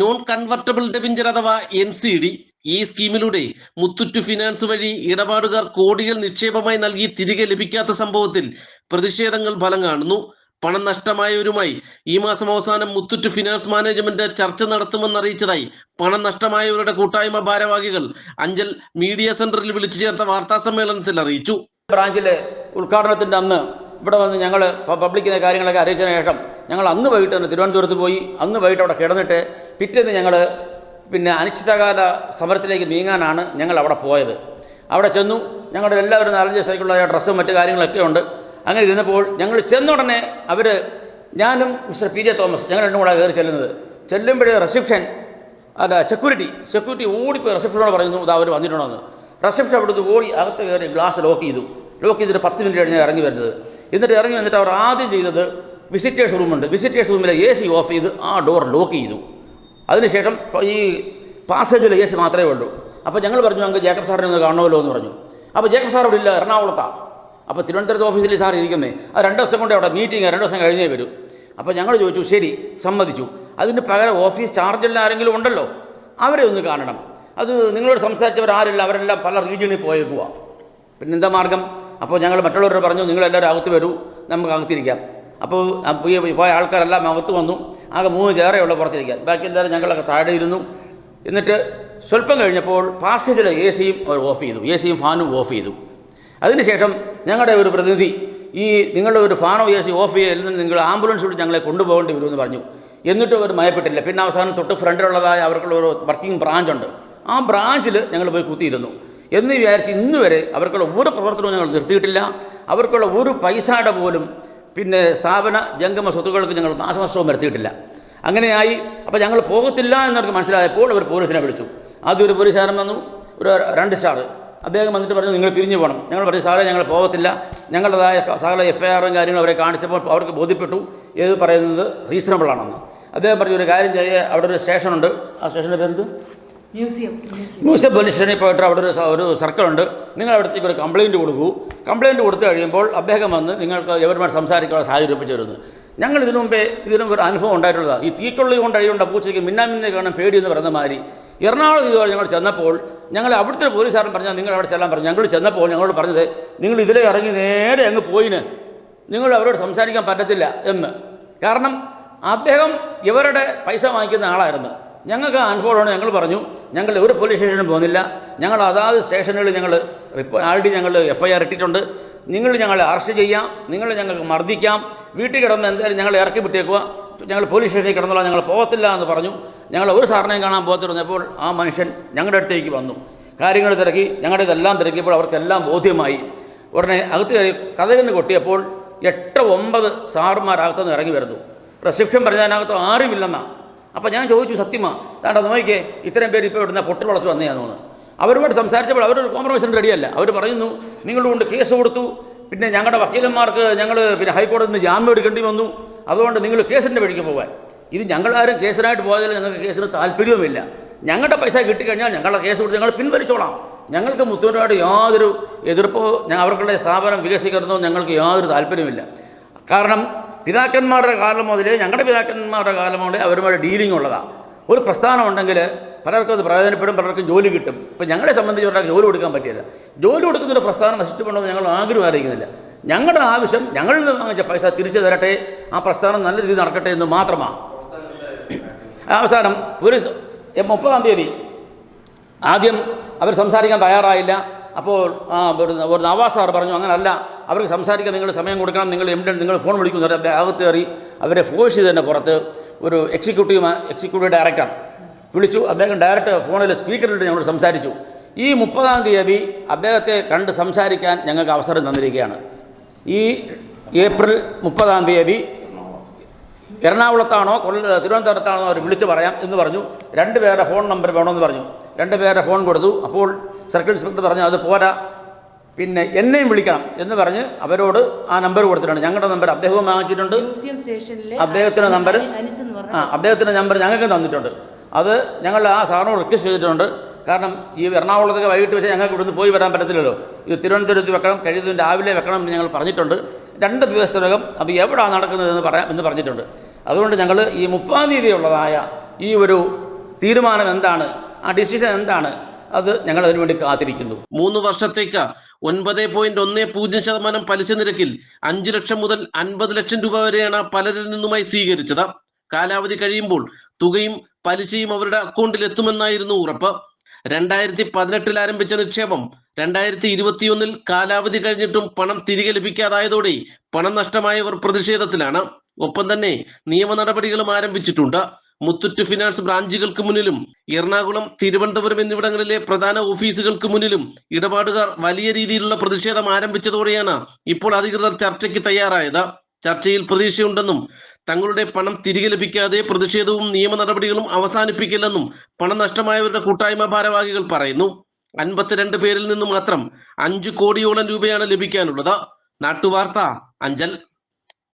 Non convertible ഡെബിഞ്ചർ അഥവാ N C D ഈ സ്കീമിലൂടെ മുത്തുറ്റു finance വഴി ഇടപാടുകാർ കോടികൾ നിക്ഷേപമായി നൽകി തിരികെ ലഭിക്കാത്ത സംഭവത്തിൽ പ്രതിഷേധങ്ങൾ ഫലം കാണുന്നു. പണം നഷ്ടമായവരുമായി ഈ മാസം അവസാനം മുത്തുറ്റ് ഫിനാൻസ് മാനേജ്മെന്റ് ചർച്ച നടത്തുമെന്ന് അറിയിച്ചതായി പണം നഷ്ടമായവരുടെ കൂട്ടായ്മ ഭാരവാഹികൾ അഞ്ചൽ മീഡിയ സെന്ററിൽ വിളിച്ചു ചേർത്ത വാർത്താ സമ്മേളനത്തിൽ അറിയിച്ചു. ബ്രാഞ്ചിലെ ഉദ്ഘാടനത്തിന്റെ അന്ന് ഇവിടെ വന്ന് ഞങ്ങൾ പബ്ലിക്കിനെ കാര്യങ്ങളൊക്കെ അറിയിച്ചതിന് ശേഷം ഞങ്ങൾ അന്ന് വൈകിട്ട് തന്നെ തിരുവനന്തപുരത്ത് പോയി അന്ന് വൈകിട്ട് അവിടെ കിടന്നിട്ട് പിറ്റേന്ന് ഞങ്ങൾ പിന്നെ അനിശ്ചിതകാല സമരത്തിലേക്ക് നീങ്ങാനാണ് ഞങ്ങൾ അവിടെ പോയത്. അവിടെ ചെന്നു ഞങ്ങളുടെ എല്ലാവരും നാലഞ്ച് സൈക്കിളുള്ള ഡ്രസ്സും മറ്റു കാര്യങ്ങളൊക്കെ ഉണ്ട്. അങ്ങനെ ഇരുന്നപ്പോൾ ഞങ്ങൾ ചെന്ന ഉടനെ അവർ ഞാനും മിസ്റ്റർ പി ജെ തോമസ് ഞങ്ങൾ രണ്ടും കൂടെ കയറി ചെല്ലുന്നത്. ചെല്ലുമ്പോഴേ റിസപ്ഷൻ അല്ല സെക്യൂരിറ്റി സെക്യൂരിറ്റി ഓടിപ്പോയി റിസപ്ഷനോട് പറയുന്നു ഇതാ അവർ വന്നിട്ടുണ്ടെന്ന്. റിസപ്ഷൻ അവിടുന്ന് ഓടി അകത്ത് കയറി ഗ്ലാസ് ലോക്ക് ചെയ്തു. ലോക്ക് ചെയ്തിട്ട് പത്ത് മിനിറ്റ് കഴിഞ്ഞ് ഇറങ്ങി വരുന്നത്. എന്നിട്ട് ഇറങ്ങി വന്നിട്ട് അവർ ആദ്യം ചെയ്തത് വിസിറ്റേഴ്സ് റൂമുണ്ട് വിസിറ്റേഴ്സ് റൂമിലെ എ സി ഓഫ് ചെയ്ത് ആ ഡോർ ലോക്ക് ചെയ്തു. അതിനുശേഷം ഈ പാസേജിൽ എ സി മാത്രമേ ഉള്ളൂ. അപ്പോൾ ഞങ്ങൾ പറഞ്ഞു ഞങ്ങൾക്ക് ജേക്കബ് സാറിനെ ഒന്ന് കാണുമല്ലോ എന്ന് പറഞ്ഞു. അപ്പോൾ ജേക്കബ് സാർ ഇവിടെ ഇല്ല എറണാകുളത്താണ് അപ്പോൾ തിരുവനന്തപുരത്ത് ഓഫീസിൽ സാർ ഇരിക്കുന്നത് അത് രണ്ട് ദിവസം കൊണ്ട് അവിടെ മീറ്റിംഗ് രണ്ട് ദിവസം കഴിഞ്ഞേ വരൂ. അപ്പോൾ ഞങ്ങൾ ചോദിച്ചു ശരി സമ്മതിച്ചു. അതിന് പകരം ഓഫീസ് ചാർജുള്ള ആരെങ്കിലും ഉണ്ടല്ലോ അവരെ ഒന്ന് കാണണം. അത് നിങ്ങളോട് സംസാരിച്ചവർ ആരില്ല അവരെല്ലാം പല റീജിയണിൽ പോയേക്കുക പിന്നെ എന്താ മാർഗം? അപ്പോൾ ഞങ്ങൾ മറ്റുള്ളവരോട് പറഞ്ഞു നിങ്ങളെല്ലാവരും അകത്ത് വരൂ നമുക്ക് അകത്തിരിക്കാം. അപ്പോൾ പോയ- ആൾക്കാരെല്ലാം അകത്ത് വന്നു. ആകെ മൂന്ന് ചേറെയുള്ള പുറത്തിരിക്കാൻ. ബാക്കി എല്ലാവരും ഞങ്ങളൊക്കെ താഴെ ഇരുന്നു. എന്നിട്ട് സ്വല്പം കഴിഞ്ഞപ്പോൾ പാസേജിലെ എ സിയും അവർ ഓഫ് ചെയ്തു. എ സിയും ഫാനും ഓഫ് ചെയ്തു. അതിനുശേഷം ഞങ്ങളുടെ ഒരു പ്രതിനിധി ഈ നിങ്ങളുടെ ഒരു ഫാനോ എ സി ഓഫ് ചെയ്യൽ നിങ്ങൾ ആംബുലൻസ് വിളിച്ച് ഞങ്ങളെ കൊണ്ടുപോകേണ്ടി വരുമെന്ന് പറഞ്ഞു. എന്നിട്ടും അവർ മയപ്പെട്ടില്ല. പിന്നെ അവസാനം തൊട്ട് ഫ്രണ്ടിലുള്ളതായ അവർക്കുള്ള ഒരു വർക്കിംഗ് ബ്രാഞ്ചുണ്ട് ആ ബ്രാഞ്ചിൽ ഞങ്ങൾ പോയി കുത്തിയിരുന്നു. എന്ന് വിചാരിച്ച് ഇന്ന് വരെ അവർക്കുള്ള ഒരു പ്രവർത്തനവും ഞങ്ങൾ നിർത്തിയിട്ടില്ല. അവർക്കുള്ള ഒരു പൈസയുടെ പോലും പിന്നെ സ്ഥാപന ജംഗമ സ്വത്തുക്കൾക്ക് ഞങ്ങൾ നാശനഷ്ടവും വരുത്തിയിട്ടില്ല. അങ്ങനെയായി. അപ്പോൾ ഞങ്ങൾ പോകത്തില്ല എന്നവർക്ക് മനസ്സിലായപ്പോൾ അവർ പോലീസിനെ വിളിച്ചു. ആദ്യം ഒരു പോലീസുകാരൻ വന്നു. ഒരു രണ്ട് സ്റ്റാർ. അദ്ദേഹം വന്നിട്ട് പറഞ്ഞു നിങ്ങൾ പിരിഞ്ഞു പോകണം. ഞങ്ങൾ പറഞ്ഞു സാറേ ഞങ്ങൾ പോകത്തില്ല. ഞങ്ങളുടേതായ സകല എഫ് ഐ ആറും കാര്യങ്ങളും അവരെ കാണിച്ചപ്പോൾ അവർക്ക് ബോധ്യപ്പെട്ടു. ഏത് പറയുന്നത് റീസണബിൾ ആണെന്ന്. അദ്ദേഹം പറഞ്ഞു ഒരു കാര്യം ചെയ്യുക അവിടെ ഒരു സ്റ്റേഷനുണ്ട്. ആ സ്റ്റേഷന്റെ പേരെന്ത്? Museum museum. പോലീസ് സ്റ്റേഷനിൽ പോയിട്ട് അവിടെ ഒരു ഒരു സർക്കിളുണ്ട്. നിങ്ങൾ അവിടത്തേക്ക് ഒരു കംപ്ലയിന്റ് കൊടുക്കൂ. കംപ്ലയിന്റ് കൊടുത്തു കഴിയുമ്പോൾ അദ്ദേഹം വന്ന് നിങ്ങൾക്ക് എവരുമായിട്ട് സംസാരിക്കാനുള്ള സാഹചര്യം ഒപ്പിച്ചു തരുന്നു ഞങ്ങൾ ഇതിനു മുമ്പേ ഇതിനും ഒരു അനുഭവം ഉണ്ടായിട്ടുള്ളതാണ് ഈ തീക്കൊള്ളി കൊണ്ട് അഴിയുണ്ട പൂച്ചയ്ക്ക് മിന്നാമിന്നെ കാണാൻ പേടി എന്ന് പറയുന്ന മാതിരി എറണാകുളം ഇതുപോലെ ഞങ്ങൾ ചെന്നപ്പോൾ ഞങ്ങൾ അവിടുത്തെ പോലീസുകാരൻ പറഞ്ഞാൽ നിങ്ങൾ അവിടെ ചെല്ലാൻ പറഞ്ഞു. ഞങ്ങൾ ചെന്നപ്പോൾ ഞങ്ങളോട് പറഞ്ഞത് നിങ്ങൾ ഇതിലേ ഇറങ്ങി നേരെ അങ്ങ് പോയിന്. നിങ്ങൾ അവരോട് സംസാരിക്കാൻ പറ്റത്തില്ല എന്ന്. കാരണം അദ്ദേഹം ഇവരുടെ പൈസ വാങ്ങിക്കുന്ന ആളായിരുന്നു. ഞങ്ങൾക്ക് അൺഫോർഡാണ് ഞങ്ങൾ പറഞ്ഞു ഞങ്ങൾ ഒരു പോലീസ് സ്റ്റേഷനും പോകുന്നില്ല. ഞങ്ങൾ അതാത് സ്റ്റേഷനുകളിൽ ഞങ്ങൾ ആൾറെഡി ഞങ്ങൾ എഫ് ഐ ആർ ഇട്ടിട്ടുണ്ട്. നിങ്ങൾ ഞങ്ങളെ അറസ്റ്റ് ചെയ്യാം നിങ്ങൾ ഞങ്ങൾക്ക് മർദ്ദിക്കാം. വീട്ടിൽ കിടന്ന് എന്തായാലും ഞങ്ങൾ ഇറക്കി വിട്ടേക്കുക. ഞങ്ങൾ പോലീസ് സ്റ്റേഷനിൽ കിടന്നുള്ള ഞങ്ങൾ പോകത്തില്ല എന്ന് പറഞ്ഞു. ഞങ്ങൾ ഒരു സാറിനെയും കാണാൻ പോകത്തിരുന്നപ്പോൾ ആ മനുഷ്യൻ ഞങ്ങളുടെ അടുത്തേക്ക് വന്നു. കാര്യങ്ങൾ തിരക്കി ഞങ്ങളുടെ ഇതെല്ലാം തിരക്കിയപ്പോൾ അവർക്കെല്ലാം ബോധ്യമായി. ഉടനെ അകത്ത് കയറി കഥകിന് കൊട്ടിയപ്പോൾ എട്ട് ഒമ്പത് സാറുമാരകത്തുനിന്ന് ഇറങ്ങി വരുന്നു. റിസപ്ഷൻ പറഞ്ഞതിനകത്ത് ആരുമില്ലെന്നാ. അപ്പോൾ ഞാൻ ചോദിച്ചു സത്യമാ താണ്ട നോക്കിക്കേ ഇത്രയും പേര് ഇപ്പോൾ ഇവിടുന്ന് പൊട്ടി വളച്ചു വന്നതാന്ന് തോന്നുന്നു. അവരുമായിട്ട് സംസാരിച്ചപ്പോൾ അവരൊരു കോംപ്രമൈസിന് റെഡിയല്ല അവർ പറയുന്നു നിങ്ങളുടെ കൊണ്ട് കേസ് കൊടുത്തു. പിന്നെ ഞങ്ങളുടെ വക്കീലന്മാർക്ക് ഞങ്ങൾ പിന്നെ ഹൈക്കോടതിയിൽ നിന്ന് ജാമ്യം എടുക്കേണ്ടി വന്നു. അതുകൊണ്ട് നിങ്ങൾ കേസിന്റെ വഴിക്ക് പോകാൻ. ഇത് ഞങ്ങളാരും കേസിനായിട്ട് പോയതിൽ ഞങ്ങൾക്ക് കേസിന് താല്പര്യവുമില്ല. ഞങ്ങളുടെ പൈസ കിട്ടിക്കഴിഞ്ഞാൽ ഞങ്ങളുടെ കേസ് കൊടുത്ത് ഞങ്ങൾ പിൻവലിച്ചോളാം. ഞങ്ങൾക്ക് മുത്തുവിനോട് യാതൊരു എതിർപ്പോ അവർക്കുള്ള സ്ഥാപനം വികസിക്കുന്നതോ ഞങ്ങൾക്ക് യാതൊരു താല്പര്യമില്ല കാരണം പിതാക്കന്മാരുടെ കാലം മുതൽ ഞങ്ങളുടെ പിതാക്കന്മാരുടെ കാലം മുതൽ അവരുമായി ഡീലിംഗ് ഉള്ളതാണ് ഒരു പ്രസ്ഥാനം ഉണ്ടെങ്കിൽ പലർക്കും അത് പ്രയോജനപ്പെടും പലർക്കും ജോലി കിട്ടും. ഇപ്പം ഞങ്ങളെ സംബന്ധിച്ച് ഒരാൾക്ക് ജോലി കൊടുക്കാൻ പറ്റില്ല. ജോലി കൊടുക്കുന്ന ഒരു പ്രസ്ഥാനം നശിച്ചു ഞങ്ങൾ ആഗ്രഹം അറിയിക്കുന്നില്ല. ഞങ്ങളുടെ ആവശ്യം ഞങ്ങളിൽ നിന്ന് വാങ്ങിച്ച പൈസ തിരിച്ചു തരട്ടെ ആ പ്രസ്ഥാനം നല്ല രീതിയിൽ നടക്കട്ടെ എന്ന് മാത്രമാണ് അവസാനം ഒരു മുപ്പതാം തീയതി. ആദ്യം അവർ സംസാരിക്കാൻ തയ്യാറായില്ല. അപ്പോൾ ഒരു നവാസ് സാർ പറഞ്ഞു അങ്ങനല്ല. അവർക്ക് സംസാരിക്കാൻ നിങ്ങൾ സമയം കൊടുക്കണം നിങ്ങൾ എവിടെ നിങ്ങൾ ഫോൺ വിളിക്കുന്നു അകത്ത് കയറി അവരെ ഫോഴ്സ് ചെയ്ത് തന്നെ പുറത്ത് ഒരു എക്സിക്യൂട്ടീവ് എക്സിക്യൂട്ടീവ് ഡയറക്ടർ വിളിച്ചു. അദ്ദേഹം ഡയറക്ടർ ഫോണിൽ സ്പീക്കറിലിട്ട് ഞങ്ങൾ സംസാരിച്ചു. ഈ മുപ്പതാം തീയതി അദ്ദേഹത്തെ കണ്ട് സംസാരിക്കാൻ ഞങ്ങൾക്ക് അവസരം തന്നിരിക്കുകയാണ്. ഈ ഏപ്രിൽ മുപ്പതാം തീയതി എറണാകുളത്താണോ കൊല്ല തിരുവനന്തപുരത്താണോ അവർ വിളിച്ച് പറയാം എന്ന് പറഞ്ഞു. രണ്ട് പേരുടെ ഫോൺ നമ്പർ വേണമെന്ന് പറഞ്ഞു. രണ്ട് പേരുടെ ഫോൺ കൊടുത്തു. അപ്പോൾ സർക്കിൾ ഇൻസ്പെക്ടർ പറഞ്ഞു അത് പോരാ. പിന്നെ എന്നെയും വിളിക്കണം എന്ന് പറഞ്ഞ് അവരോട് ആ നമ്പർ കൊടുത്തിട്ടുണ്ട്. ഞങ്ങളുടെ നമ്പർ അദ്ദേഹവും വാങ്ങിച്ചിട്ടുണ്ട്. അദ്ദേഹത്തിന്റെ നമ്പർ അനിസ് എന്ന് പറഞ്ഞ ആ അദ്ദേഹത്തിന്റെ നമ്പർ ഞങ്ങൾക്ക് തന്നിട്ടുണ്ട്. അത് ഞങ്ങൾ ആ സാറിനോട് റിക്വസ്റ്റ് ചെയ്തിട്ടുണ്ട്. കാരണം ഈ എറണാകുളത്തൊക്കെ വൈകിട്ട് വെച്ചാൽ ഞങ്ങൾക്ക് ഇവിടുന്ന് പോയി വരാൻ പറ്റത്തില്ലല്ലോ. ഇത് തിരുവനന്തപുരത്ത് വെക്കണം കഴിയുന്നതിന് രാവിലെ വെക്കണം എന്ന് ഞങ്ങൾ പറഞ്ഞിട്ടുണ്ട്. രണ്ട് ദിവസത്തിനകം അത് എവിടെയാണ് നടക്കുന്നത് എന്ന് പറയാം എന്ന് പറഞ്ഞിട്ടുണ്ട്. അതുകൊണ്ട് ഞങ്ങൾ ഈ മുപ്പാം തീയതി ഉള്ളതായ ഈ ഒരു തീരുമാനം എന്താണ് ആ ഡിസിഷൻ എന്താണ് അത് ഞങ്ങൾ അതിനുവേണ്ടി കാത്തിരിക്കുന്നു. മൂന്ന് വർഷത്തേക്ക് ഒൻപത് പോയിന്റ് ഒന്ന് പൂജ്യം ശതമാനം പലിശ നിരക്കിൽ അഞ്ചു ലക്ഷം മുതൽ അൻപത് ലക്ഷം രൂപ വരെയാണ് പലരിൽ നിന്നുമായി സ്വീകരിച്ചത്. കാലാവധി കഴിയുമ്പോൾ തുകയും പലിശയും അവരുടെ അക്കൗണ്ടിൽ എത്തുമെന്നായിരുന്നു ഉറപ്പ്. രണ്ടായിരത്തി പതിനെട്ടിൽ ആരംഭിച്ച നിക്ഷേപം രണ്ടായിരത്തി ഇരുപത്തിയൊന്നിൽ കാലാവധി കഴിഞ്ഞിട്ടും പണം തിരികെ ലഭിക്കാതായതോടെ പണം നഷ്ടമായവർ പ്രതിഷേധത്തിലാണ്. ഒപ്പം തന്നെ നിയമ നടപടികളും ആരംഭിച്ചിട്ടുണ്ട്. മുത്തൂറ്റ് ഫിനാൻസ് ബ്രാഞ്ചുകൾക്ക് മുന്നിലും എറണാകുളം തിരുവനന്തപുരം എന്നിവിടങ്ങളിലെ പ്രധാന ഓഫീസുകൾക്ക് മുന്നിലും ഇടപാടുകാർ വലിയ രീതിയിലുള്ള പ്രതിഷേധം ആരംഭിച്ചതോടെയാണ് ഇപ്പോൾ അധികൃതർ ചർച്ചയ്ക്ക് തയ്യാറായത്. ചർച്ചയിൽ പ്രതീക്ഷയുണ്ടെന്നും തങ്ങളുടെ പണം തിരികെ ലഭിക്കാതെ പ്രതിഷേധവും നിയമ നടപടികളും അവസാനിപ്പിക്കില്ലെന്നും പണം നഷ്ടമായവരുടെ കൂട്ടായ്മ ഭാരവാഹികൾ പറയുന്നു. അൻപത്തിരണ്ട് പേരിൽ നിന്നും മാത്രം അഞ്ചു കോടിയോളം രൂപയാണ് ലഭിക്കാനുള്ളത്. നാട്ടുവാർത്ത അഞ്ചൽ.